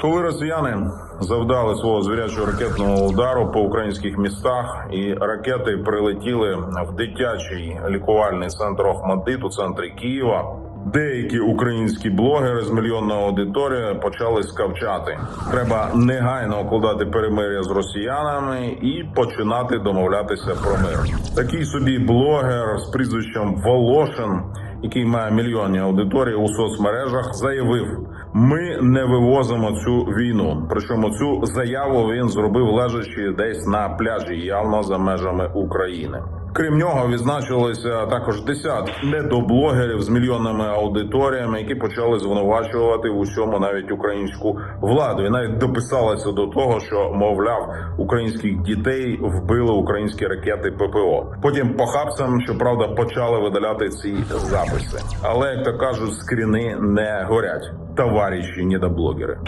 Коли росіяни завдали свого звірячого ракетного удару по українських містах, і ракети прилетіли в дитячий лікувальний центр Охмадит у центрі Києва. Деякі українські блогери з мільйонною аудиторією почали скавчати. Треба негайно укладати перемир'я з росіянами і починати домовлятися про мир. Такий собі блогер з прізвищем Волошин, який має мільйонні аудиторії у соцмережах, заявив: ми не вивозимо цю війну. Причому цю заяву він зробив лежачи десь на пляжі, явно за межами України. Крім нього, відзначилися також десятки недоблогерів з мільйонними аудиторіями, які почали звинувачувати в усьому навіть українську владу, і навіть дописалися до того, що мовляв українських дітей вбили українські ракети ППО. Потім похабцям, щоправда, почали видаляти ці записи. Але як то кажуть, скріни не горять, товариші недоблогери.